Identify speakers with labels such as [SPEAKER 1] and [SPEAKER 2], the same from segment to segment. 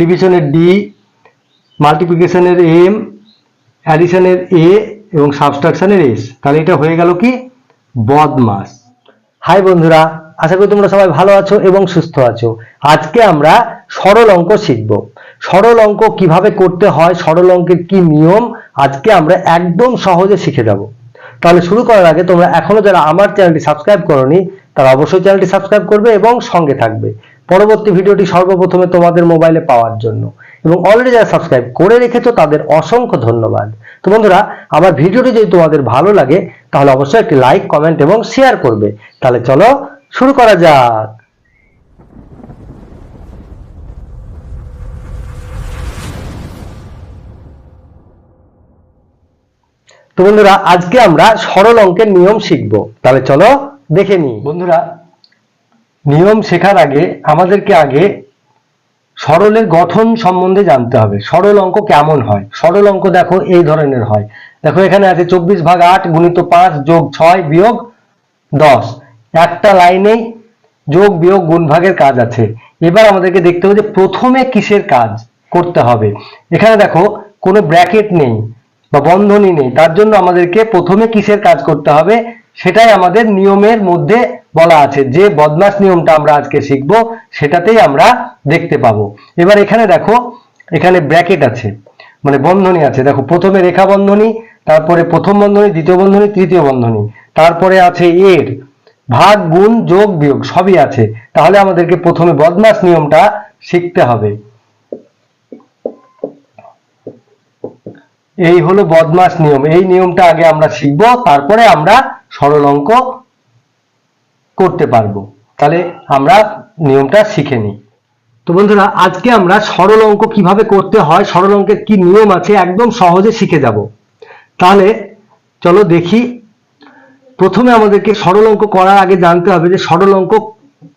[SPEAKER 1] ডিভিশনের D, মাল্টিপ্লিকেশনের M, অ্যাডিশনের এ এবং সাবস্ট্রাকশনের S. তাহলে এটা হয়ে গেল কি? বদমাস। হাই বন্ধুরা, আশা করি তোমরা সবাই ভালো আছো এবং সুস্থ আছো। আজকে আমরা সরল অঙ্ক শিখব। সরল অঙ্ক কীভাবে করতে হয়, সরল অঙ্কের কি নিয়ম, আজকে আমরা একদম সহজে শিখে যাব। তাহলে শুরু করার আগে তোমরা এখনও যারা আমার চ্যানেলটি সাবস্ক্রাইব করনি, তারা অবশ্যই চ্যানেলটি সাবস্ক্রাইব করবে এবং সঙ্গে থাকবে। পরবর্তী ভিডিওটি সর্বপ্রথমে তোমাদের মোবাইলে পাওয়ার জন্য। এবং অলরেডি যারা সাবস্ক্রাইব করে রেখেছো, তাদের অসংখ্য ধন্যবাদ। তো বন্ধুরা, আমার ভিডিওটি যদি তোমাদের ভালো লাগে, তাহলে অবশ্যই একটি লাইক কমেন্ট এবং শেয়ার করবে। তাহলে চলো শুরু করা যাক। তো বন্ধুরা, আজকে আমরা সরল অঙ্কের নিয়ম শিখব। তাহলে চলো দেখে নিই। বন্ধুরা নিয়ম শেখার আগে আমাদেরকে আগে সরলের গঠন সম্বন্ধে জানতে হবে। সরল অঙ্ক কেমন হয়? সরল অঙ্ক দেখো এই ধরনের হয়। দেখো এখানে আছে চব্বিশ ভাগ আট গুণিত পাঁচ যোগ ছয় বিয়োগ দশ। একটা লাইনেই যোগ বিয়োগ গুণ ভাগের কাজ আছে। এবার আমাদেরকে দেখতে হবে যে প্রথমে কিসের কাজ করতে হবে। এখানে দেখো কোনো ব্র্যাকেট নেই বা বন্ধনী নেই। তার জন্য আমাদেরকে প্রথমে কিসের কাজ করতে হবে? সেটাই আমাদের নিয়মের মধ্যে বলা আছে। যে বদমাস নিয়মটা আমরা আজকে শিখব, সেটাতেই আমরা দেখতে পাবো। এবার এখানে দেখো, এখানে ব্র্যাকেট আছে। মানে বন্ধনী আছে। দেখো, প্রথমে রেখা বন্ধনী, তারপরে প্রথম বন্ধনী, দ্বিতীয় বন্ধনী, তৃতীয় বন্ধনী। তারপরে আছে এর। ভাগ, গুণ, যোগ, বিয়োগ, সবই আছে। তাহলে আমাদেরকে প্রথমে বদমাস নিয়মটা শিখতে হবে। এই হলো বদমাস নিয়ম। এই নিয়মটা আগে আমরা শিখব, তারপরে আমরা সরল অঙ্ক করতে পারব। তাহলে আমরা নিয়মটা শিখে নিই। তো বন্ধুরা, আজকে আমরা সরল অঙ্ক কীভাবে করতে হয়, সরল অঙ্কের কি নিয়ম আছে, একদম সহজে শিখে যাব। তাহলে চলো দেখি। প্রথমে আমাদেরকে সরল অঙ্ক করার আগে জানতে হবে যে সরল অঙ্ক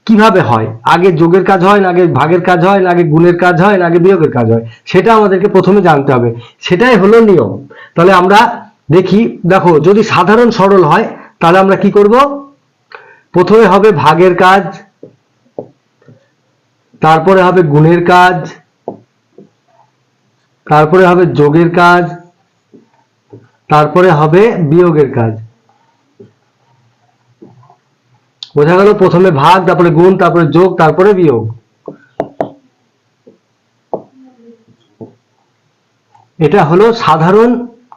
[SPEAKER 1] কীভাবে হয়। আগে যোগের কাজ হয় না, আগে ভাগের কাজ হয় না, আগে গুণের কাজ হয় না, আগে বিয়োগের কাজ হয়। সেটা আমাদেরকে প্রথমে জানতে হবে। সেটাই হলো নিয়ম। তাহলে আমরা দেখি, দেখো, যদি সাধারণ সরল হয় তাহলে আমরা কি করব? প্রথমে হবে ভাগের কাজ, তারপরে হবে গুণের কাজ, তারপরে হবে যোগের কাজ, তারপরে হবে বিয়োগের কাজ। বোঝা গেল? প্রথমে ভাগ, তারপরে গুণ, তারপরে যোগ, তারপরে বিয়োগ। এটা হলো সাধারণ,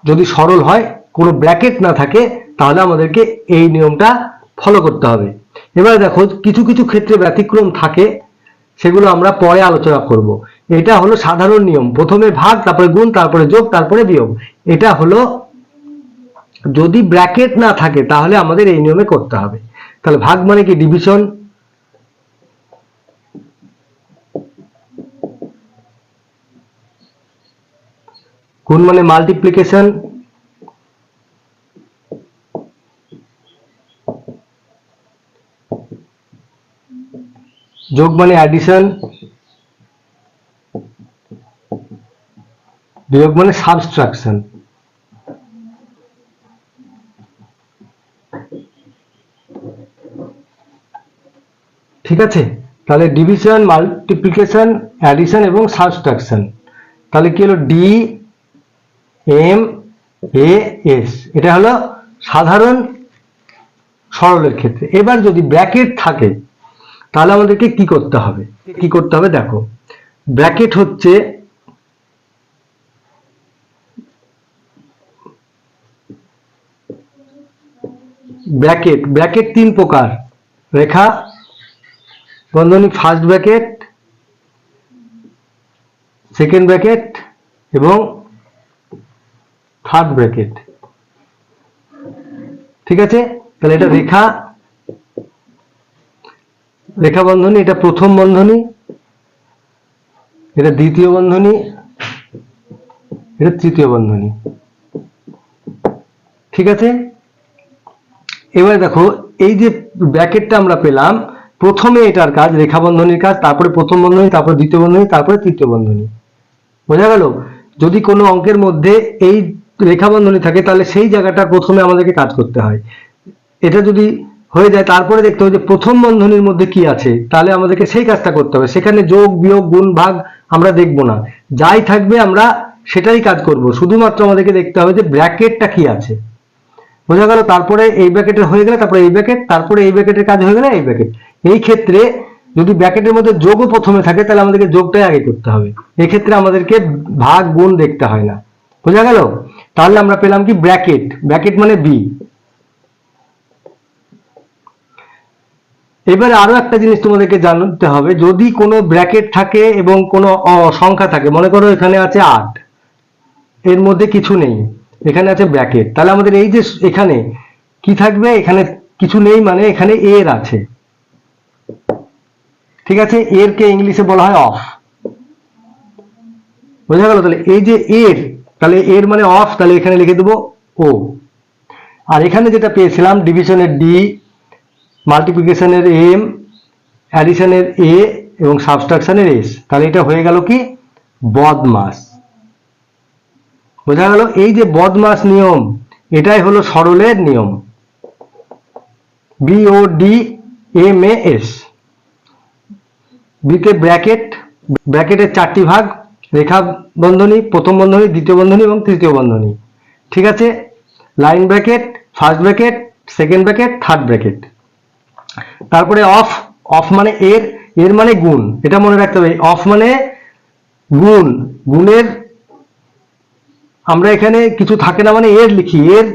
[SPEAKER 1] যদি সরল হয় কোনো ব্র্যাকেট না থাকে, তাহলে আমাদেরকে এই নিয়মটা ফলো করতে হবে। এবার দেখো, কিছু কিছু ক্ষেত্রে ব্যতিক্রম থাকে, সেগুলো আমরা পরে আলোচনা করব। এটা হলো সাধারণ নিয়ম। প্রথমে ভাগ, তারপরে গুণ, তারপরে যোগ, তারপরে বিয়োগ। এটা হলো যদি ব্র্যাকেট না থাকে, তাহলে আমাদের এই নিয়মে করতে হবে। তাহলে ভাগ মানে কি? ডিভিশন গুণ মানে মাল্টিপ্লিকেশন যোগ মানে অ্যাডিশন বিয়োগ মানে সাবস্ট্রাকশন ঠিক আছে? তাহলে ডিভিশন মাল্টিপ্লিকেশন অ্যাডিশন এবং সাবস্ট্রাকশন তাহলে কি হলো? ডি এম এ এস এটা হলো সাধারণ সরলের ক্ষেত্রে। এবার যদি ব্র্যাকেট থাকে তাহলে আমাদেরকে কি করতে হবে? কি করতে হবে দেখো, ব্র্যাকেট হচ্ছে ব্র্যাকেট ব্র্যাকেট তিন প্রকার। রেখা, বন্ধনী ফার্স্ট ব্র্যাকেট সেকেন্ড ব্র্যাকেট এবং থার্ড ব্র্যাকেট। ঠিক আছে? তাহলে এটা রেখা রেখা বন্ধনী এটা প্রথম বন্ধনী, এটা দ্বিতীয় বন্ধনী, এটা তৃতীয় বন্ধনী। ঠিক আছে? এবারে দেখো, এই যে ব্র্যাকেটটা আমরা পেলাম, প্রথমে এটার কাজ রেখা বন্ধনীর কাজ, তারপরে প্রথম বন্ধনী, তারপরে দ্বিতীয় বন্ধনী, তারপরে তৃতীয় বন্ধনী। বোঝা গেল? যদি কোনো অঙ্কের মধ্যে এই রেখা বন্ধনী থাকে, তাহলে সেই জায়গাটা প্রথমে আমাদেরকে কাজ করতে হয়। এটা যদি হয়ে যায়, তারপরে দেখতে হবে যে প্রথম বন্ধনীর মধ্যে কি আছে। তাহলে আমাদেরকে সেই কাজটা করতে হবে। সেখানে যোগ, বিয়োগ, গুণ, ভাগ আমরা দেখব না। যাই থাকবে আমরা সেটাই কাজ করব। শুধুমাত্র আমাদেরকে দেখতে হবে যে ব্র্যাকেটটা কি আছে। বোঝা গেল? তারপরে এই ব্র্যাকেটের হয়ে গেলে, তারপরে এই ব্র্যাকেট, তারপরে এই ব্র্যাকেটের কাজ হয়ে গেলে এই ব্র্যাকেট। এই ক্ষেত্রে যদি ব্র্যাকেটের মধ্যে যোগও প্রথমে থাকে, তাহলে আমাদেরকে যোগটাই আগে করতে হবে। এক্ষেত্রে আমাদেরকে ভাগ, গুণ দেখতে হয় না। বোঝা গেল? তাহলে আমরা পেলাম কি? ব্র্যাকেট। ব্র্যাকেট মানে বি এবারে আরও একটা জিনিস তোমাদেরকে জানতে হবে, যদি কোনো ব্র্যাকেট থাকে এবং কোনো সংখ্যা থাকে, মনে করো এখানে আছে আট, এর মধ্যে কিছু নেই, এখানে আছে ব্র্যাকেট, তাহলে আমাদের এই যে এখানে কি থাকবে? এখানে কিছু নেই মানে এখানে এর আছে। ঠিক আছে? এর কে ইংলিশে বলা হয় অফ। বোঝা গেল? তাহলে এই যে এর, তাহলে এর মানে অফ, তাহলে এখানে লিখে দেবো ও। আর এখানে যেটা পেয়েছিলাম ডিভিশনের ডি মাল্টিপ্লিকেশনের এম অ্যাডিশনের এ এবং সাবস্ট্রাকশনের এস তাহলে এটা হয়ে গেল কি? বদমাস। বোঝা গেল? এই যে বদমাস নিয়ম, এটাই হলো সরলের নিয়ম। B O D M A S বিতে ব্র্যাকেট ব্র্যাকেটের চারটি ভাগ, রেখা বন্ধনী, প্রথম বন্ধনী, দ্বিতীয় বন্ধনী এবং তৃতীয় বন্ধনী। ঠিক আছে? Line bracket first bracket second bracket third bracket তারপরে অফ অফ মানে এর এর মানে গুণ, এটা মনে রাখতে হবে অফ মানে গুণ, গুণের, আমরা এখানে কিছু থাকে না মানে এর লিখি, এর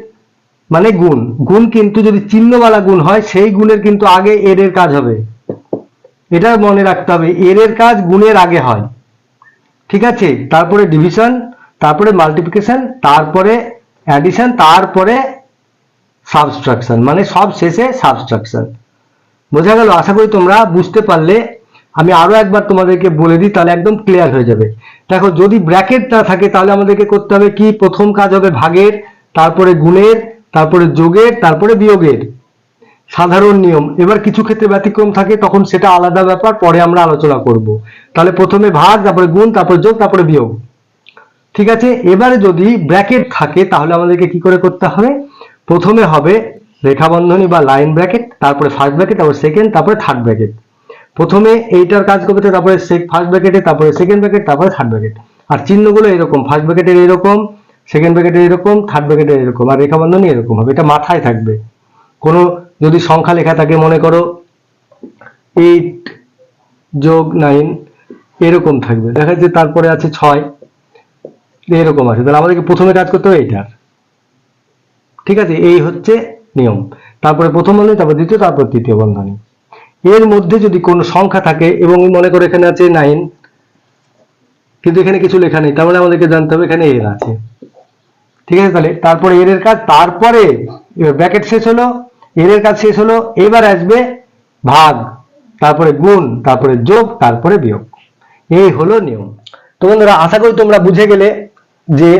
[SPEAKER 1] মানে গুণ গুণ কিন্তু যদি চিহ্নওয়ালা গুণ হয়, সেই গুণের কিন্তু আগে এর এর কাজ হবে, এটা মনে রাখতে হবে এর এর কাজ গুণের আগে হয়, ঠিক আছে, তারপরে ডিভিশন তারপরে মাল্টিপ্লিকেশন তারপরে অ্যাডিশন তারপরে সাবস্ট্রাকশন মানে সব শেষে সাবস্ট্রাকশন বোঝা গেল, আশা করি তোমরা বুঝতে পারলে। আমি আরও একবার তোমাদেরকে বলে দিই, তাহলে একদম ক্লিয়ার হয়ে যাবে। দেখো, যদি ব্র্যাকেট না থাকে, তাহলে আমাদেরকে করতে হবে কি? প্রথম কাজ হবে ভাগের, তারপরে গুণের, তারপরে যোগের, তারপরে বিয়োগের। সাধারণ নিয়ম। এবার কিছু ক্ষেত্রে ব্যতিক্রম থাকে, তখন সেটা আলাদা ব্যাপার, পরে আমরা আলোচনা করব। তাহলে প্রথমে ভাগ, তারপরে গুণ, তারপরে যোগ, তারপরে বিয়োগ। ঠিক আছে? এবারে যদি ব্র্যাকেট থাকে, তাহলে আমাদেরকে কি করে করতে হবে? প্রথমে হবে রেখা বন্ধনী বা লাইন ব্র্যাকেট তারপরে ফার্স্ট ব্র্যাকেট তারপরে সেকেন্ড তারপরে থার্ড ব্র্যাকেট প্রথমে এইটার কাজ করবে তারপরে ফার্স্ট ব্র্যাকেটে তারপরে সেকেন্ড ব্র্যাকেট তারপরে থার্ড ব্র্যাকেট আর চিহ্নগুলো এরকম ফার্স্ট ব্র্যাকেটের এরকম সেকেন্ড ব্র্যাকেটের এরকম থার্ড ব্র্যাকেটের এরকম, আর রেখা বন্ধনী এরকম হবে, এটা মাথায় থাকবে। কোনো যদি সংখ্যা লেখা থাকে, মনে করো এইট যোগ নাইন এরকম থাকবে। দেখা যাচ্ছে তারপরে আছে ছয়, এরকম আছে। তাহলে আমাদেরকে প্রথমে কাজ করতে হবে এইটার। ঠিক আছে? এই হচ্ছে নিয়ম। তারপরে প্রথম বন্ধনী, তারপর দ্বিতীয়, তারপর তৃতীয় বন্ধনী। এর মধ্যে যদি কোনো সংখ্যা থাকে, এবং মনে করে এখানে আছে নাইন কিন্তু এখানে কিছু লেখা নেই তাহলে আমাদেরকে জানতে হবে এখানে এর আছে। ঠিক আছে তাহলে? তারপরে এর এর কাজ, তারপরে ব্র্যাকেট শেষ হলো এর এর কাজ শেষ হলো, এবার আসবে ভাগ, তারপরে গুণ, তারপরে যোগ, তারপরে বিয়োগ। এই হলো নিয়ম। তো বন্ধুরা, আশা করি তোমরা বুঝে গেলে যে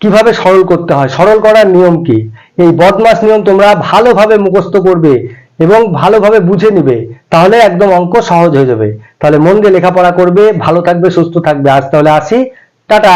[SPEAKER 1] কীভাবে সরল করতে হয়? সরল করার নিয়ম কি? এই বদমাস নিয়ম তোমরা ভালোভাবে মুখস্থ করবে এবং ভালোভাবে বুঝে নিবে, তাহলে একদম অঙ্ক সহজ হয়ে যাবে। তাহলে মন দিয়ে লেখাপড়া করবে, ভালো থাকবে, সুস্থ থাকবে। আজ তাহলে আসি। টাটা!